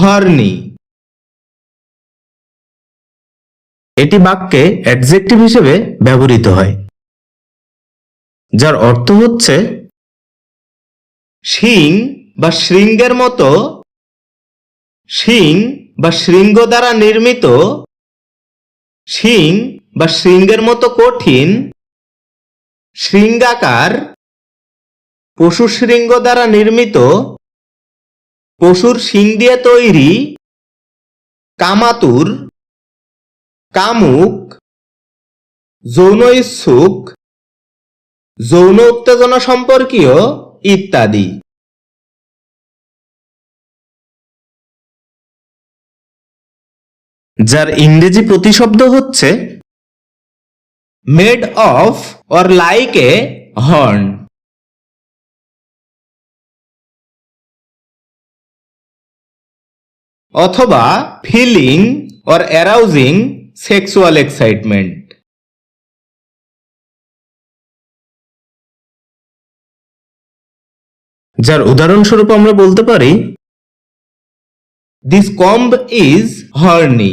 Horne. এটি বাক্যে adjective হিসেবে ব্যবহৃত হয়, যার অর্থ হচ্ছে শিং বা শৃঙ্গের মতো, শিং বা শৃঙ্গ দ্বারা নির্মিত, শিং বা শৃঙ্গের মতো কঠিন, শৃঙ্গাকার, পশু শৃঙ্গ দ্বারা নির্মিত পশুর শিং দিয়ে তৈরি কামাতুর, কামুক, যৌন ইচ্ছুক, যৌন উত্তেজনা সম্পর্কীয় ইত্যাদি। যার ইংরেজি প্রতিশব্দ হচ্ছে made of or like a horn অথবা feeling or arousing sexual excitement যার উদাহরণস্বরূপ আমরা বলতে পারি দিস কম্ব ইজ হর্নি